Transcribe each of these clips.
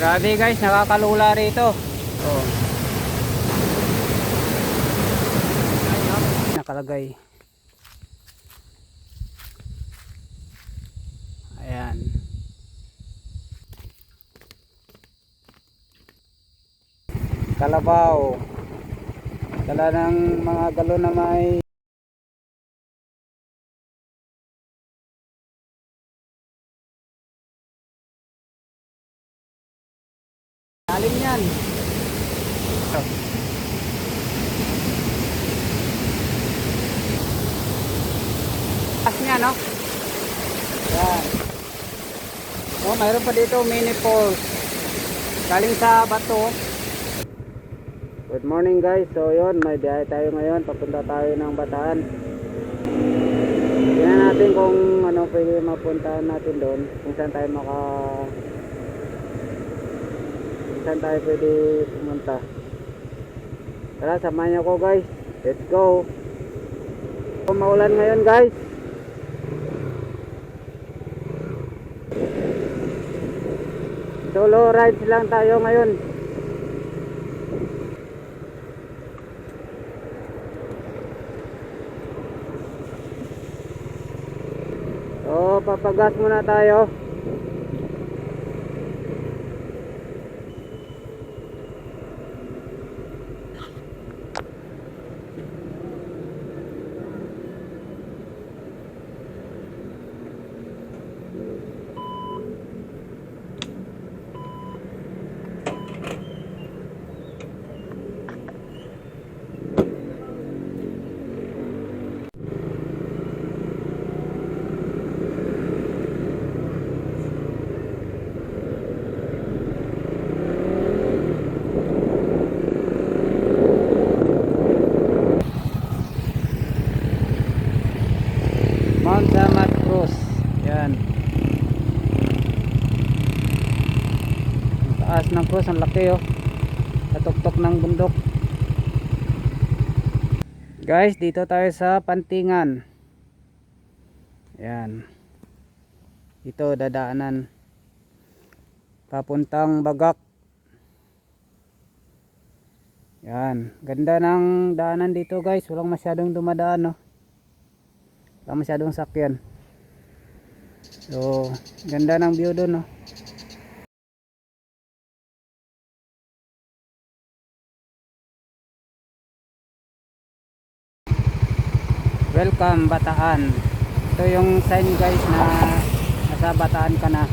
Grabe guys, nakakalula rito. Oh. Nakalagay. Ayan. Kalabaw. Dala ng mga galon na may niya, no? Yan. Oh, mayroon pa dito mini falls. Galing sa bato. Good morning guys. So yon, may biyahe tayo ngayon. Papunta tayo ng Bataan. Tingnan natin kung ano pwede mapuntahan natin doon. Kung saan tayo maka kung saan tayo pwede pumunta. Tara, samahan niyo ko guys. Let's go. Kung maulan ngayon guys. Solo rides lang tayo ngayon. So, papagas muna tayo. Mount Samat Cruz. Yan. Ang cross, ang laki oh. Katuktok ng bundok. Guys, dito tayo sa Pantingan. Yan. Ito dadaanan. Papuntang Bagak. Yan. Ganda ng daanan dito guys. Walang masyadong dumadaan no. Wala masyadong sakyan. So, ganda ng view doon, no? Welcome Bataan. Ito yung sign guys na nasa Bataan ka na.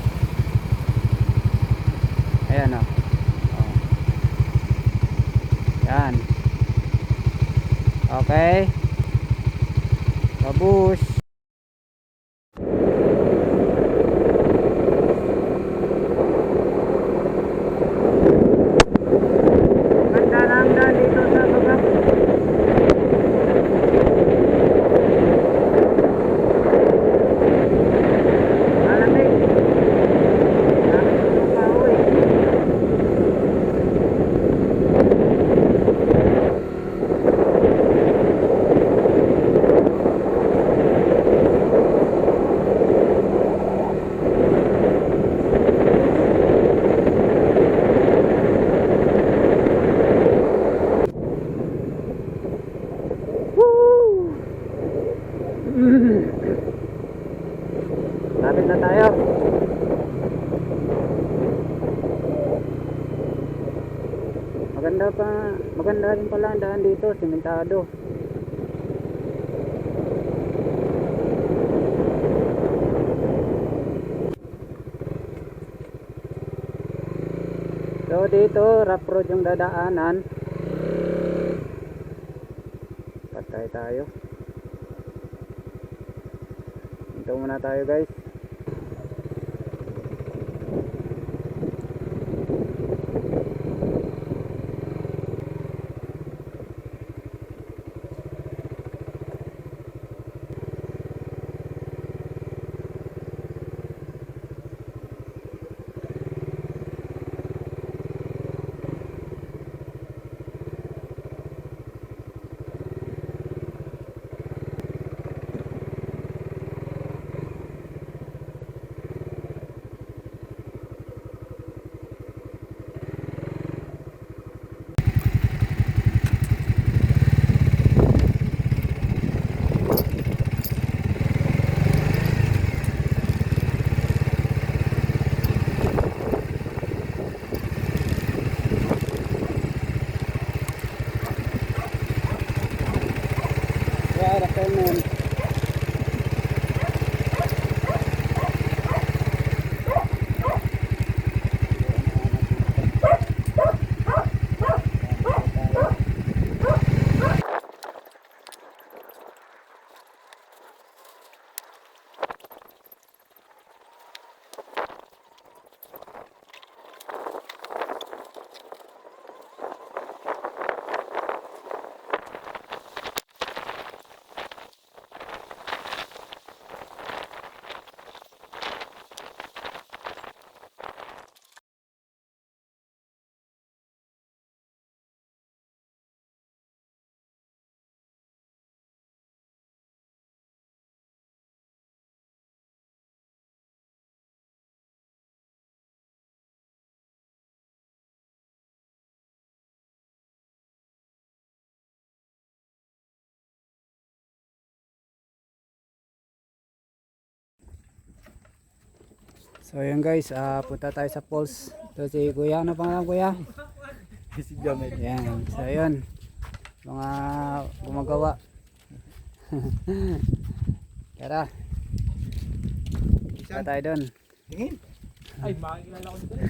Ayan o. Oh. Yan. Okay. Babush. Ganda lang daan dito sa baba. Malamig. Malamig yung kahoy. Woo! Lapit na tayo. Maganda pa, maganda rin pala ang daan dito, simentado. So dito, rough road yung dadaanan. Patay tayo. Ito muna tayo guys. ganun. So yun guys, ah punta tayo sa falls. Ito si Kuya, ano pangalan Kuya? si Jamel. Yan, so yun. Mga gumagawa. Tara. Punta tayo doon. Tingin. Ay, makikilala ko dito.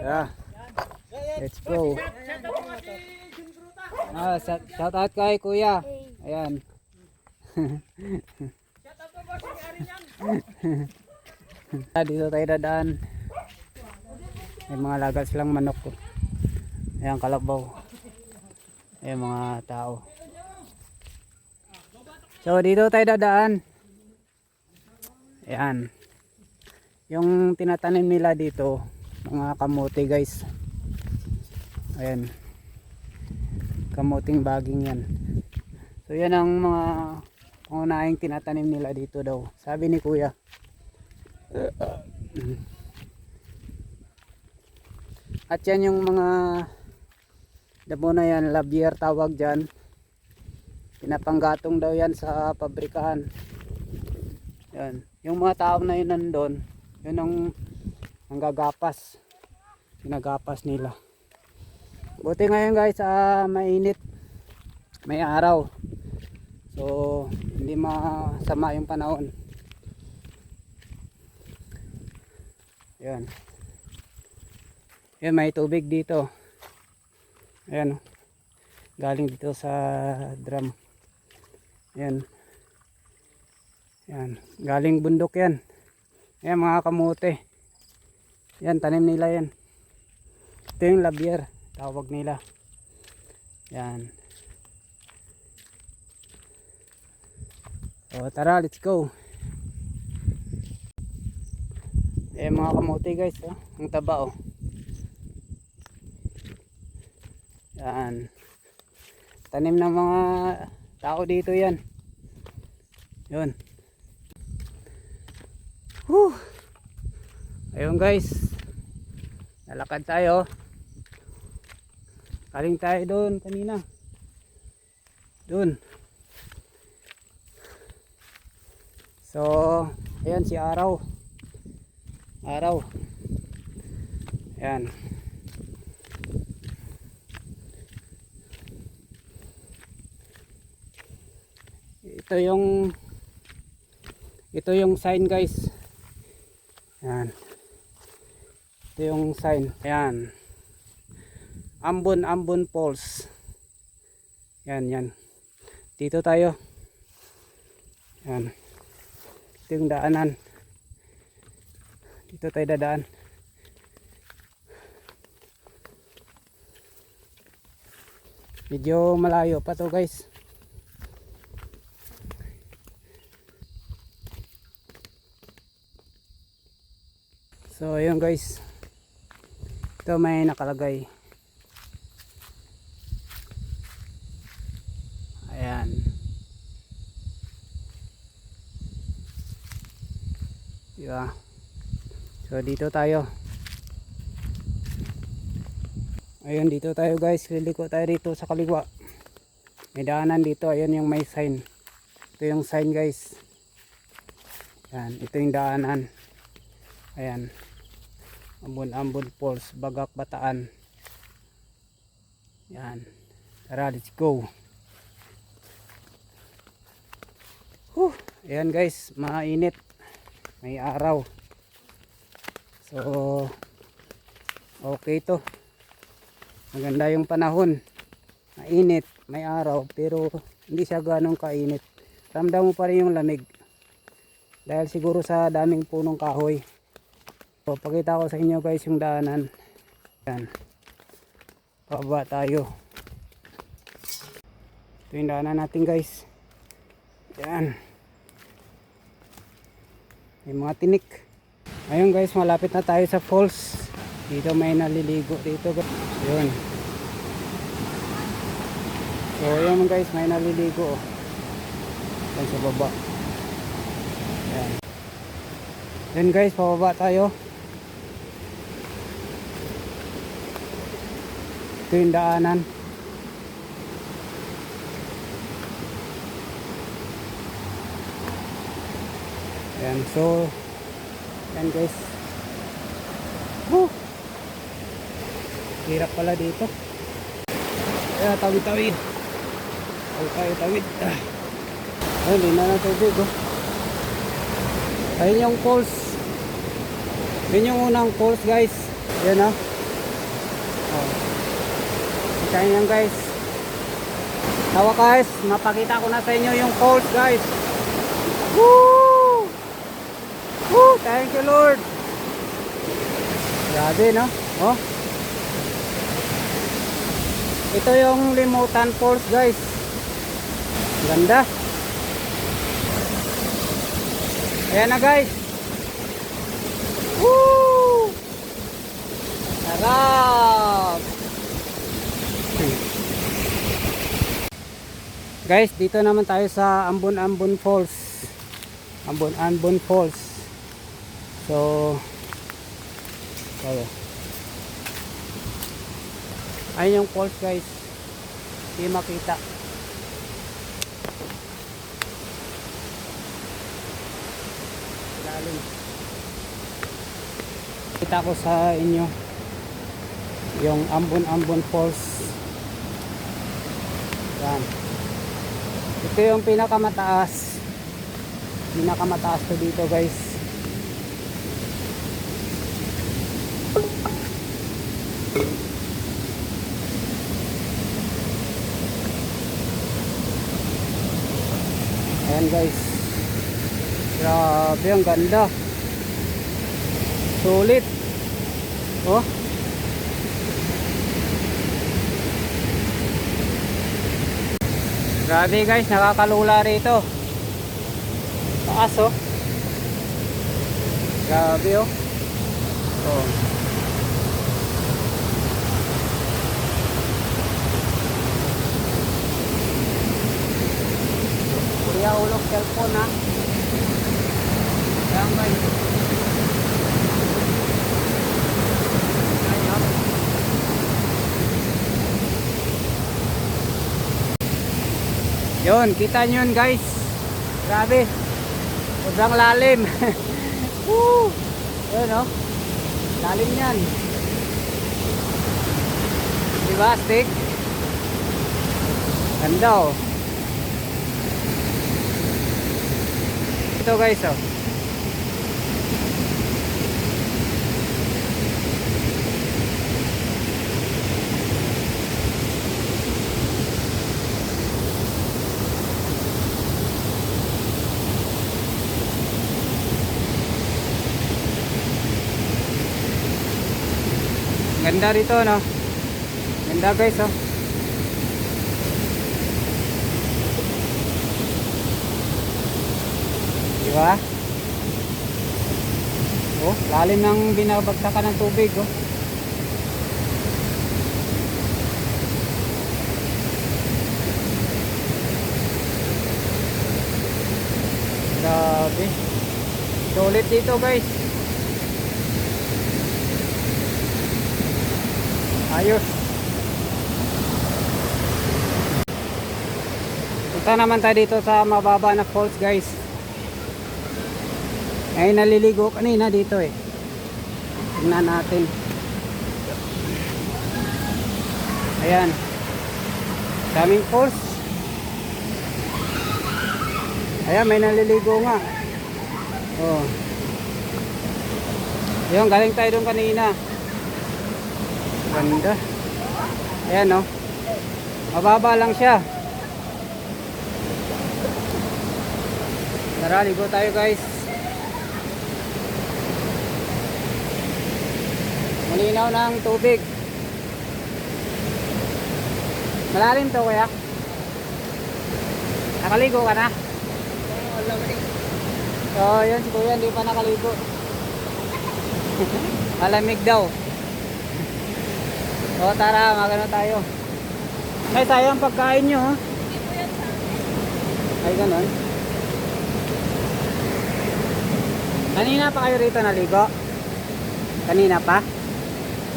Tara. Let's go. Ah, shout out kay Kuya. Ayan. Ah, Dito tayo dadaan. May mga lagas lang manok ko. Ayan, kalabaw. Ayan, mga tao. So, dito tayo dadaan. Ayan. Yung tinatanim nila dito, mga kamote guys. Ayan. Kamuting baging yan. So, yan ang mga pangunahing tinatanim nila dito daw. Sabi ni kuya. At yan yung mga damo na yan, labier tawag dyan. Pinapanggatong daw yan sa pabrikahan. Yan. Yung mga tao na yun nandun, yun ang nanggagapas. Ginagapas nila. Buti ngayon guys, ah, mainit. May araw. So, hindi masama yung panahon. Yan. Yan, may tubig dito. Ayan. oh. Galing dito sa drum. Yan. Yan. Galing bundok yan. Yan mga kamote. Yan, tanim nila yan. Ito yung labier. Tawag nila. Yan. O tara, let's go. Eh mga kamote guys, oh. ang taba oh. Yan. Tanim ng mga tao dito yan. Yun. Whew. Ayun guys. Nalakad tayo. Kaling tayo doon kanina. Doon. So, ayan si Araw. Araw. Ayan. Ito yung ito yung sign guys. Ayan. Ito yung sign. Ayan. Ambon Ambon Falls. Yan yan. Dito tayo. Yan. Ito yung daanan. Dito tayo dadaan. Medyo malayo pa to guys. So ayun guys. Ito may nakalagay. Ayan. Diba? So dito tayo. Ayun dito tayo guys. Liliko tayo dito sa kaliwa. May daanan dito. Ayun yung may sign. Ito yung sign guys. Ayan. Ito yung daanan. Ayan. Ambon Ambon Falls. Bagak Bataan. Yan. Tara, let's go. Whew. Ayan guys, mainit. May araw. So, okay to. Maganda yung panahon. Mainit, may araw, pero hindi siya ganong kainit. Ramdam mo pa rin yung lamig. Dahil siguro sa daming punong kahoy. So, pakita ko sa inyo guys yung daanan. Yan. Pababa tayo. Ito yung daanan natin guys. Yan. May mga tinik. Ayun guys, malapit na tayo sa falls. Dito may naliligo dito. guys. Yun. So yun guys, may naliligo. oh. Yan sa baba. Yan. Yan guys, pababa tayo. Ito yung daanan. Yan, so yan guys. Woo! Hirap pala dito. Kaya tawid-tawid. Tawid tayo, tawid. Ah. Ayun, hindi na na tubig oh. Ayun yung falls. Yun yung unang falls guys. Yan oh. Oh. Kita nyo yan guys. Tawa guys, mapakita ko na sa inyo yung falls guys. Woo! Thank you Lord. Grabe no? Oh. Ito yung Limutan Falls guys. Ganda. Ayan na guys. Woo! Sarap! Guys, dito naman tayo sa Ambon Ambon Falls. Ambon Ambon Falls. So, tayo. Ayun yung falls guys. Hindi makita. Lalim. Kita ko sa inyo yung Ambon Ambon Falls. Yan. Ito yung pinakamataas. Pinakamataas to dito guys. Ayan guys. Grabe ang ganda. Sulit. Oh. Grabe guys, nakakalula rito. Taas oh. Grabe oh. Oh. Kuya ulog cellphone ha. Ayan guys. Ayan. Yun, kita nyo yun guys. Grabe. Sobrang lalim. Woo! Yun oh. Lalim yan. Diba, stick? Ganda oh. Ito guys oh. Ganda rito no. Ganda guys oh. Di ba? Oh, lalim ng binabagsakan ng tubig oh. Grabe. Sulit dito guys. Ayos. Punta naman tayo dito sa mababa na falls guys. Ay naliligo kanina dito eh. Tingnan natin. Ayan. Daming falls. Ayan, may naliligo nga. Oh. Yung galing tayo doon kanina. Ganda. Ayan no. Mababa lang siya. Tara, ligo tayo guys. Malinaw ng tubig. Malalim to kuya. Nakaligo ka na? So, yun si kuya, hindi pa nakaligo. Malamig daw. O, tara, magano tayo. Ay, sayang pagkain nyo, ha? Ay, ganon. Kanina pa kayo rito naligo? Kanina pa?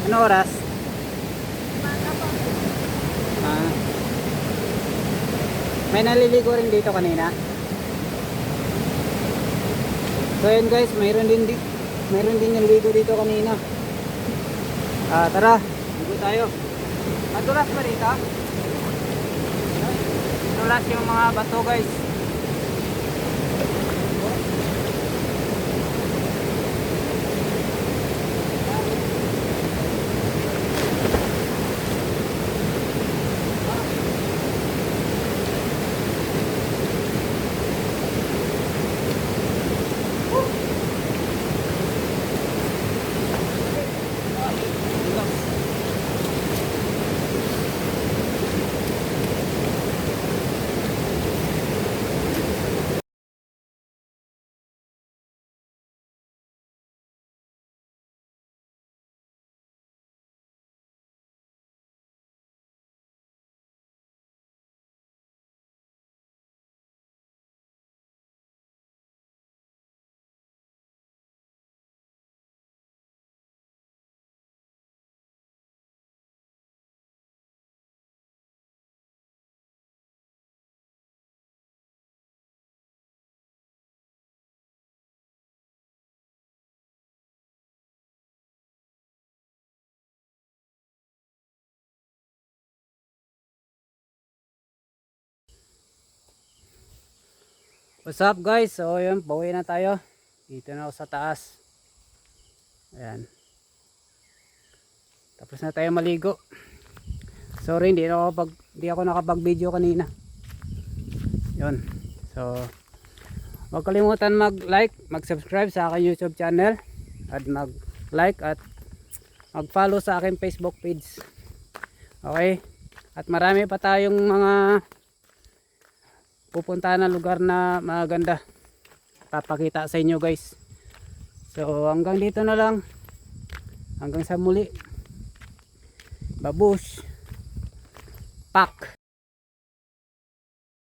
Ano oras? Ah. May naliligo rin dito kanina. So yun guys, mayroon din di mayroon din yung ligo dito kanina. Ah, tara, ligo tayo. Madulas ba dito? Madulas yung mga bato guys. What's up guys? So yun, bawi na tayo. Dito na ako sa taas. Ayan. Tapos na tayo maligo. Sorry, hindi ako pag hindi ako nakapag-video kanina. Yun. So Huwag kalimutan mag-like, mag-subscribe sa aking YouTube channel at mag-like at mag-follow sa aking Facebook page. Okay? At marami pa tayong mga pupuntahan na lugar na maganda. Papakita sa inyo guys. So hanggang dito na lang. Hanggang sa muli. Babush. Pak.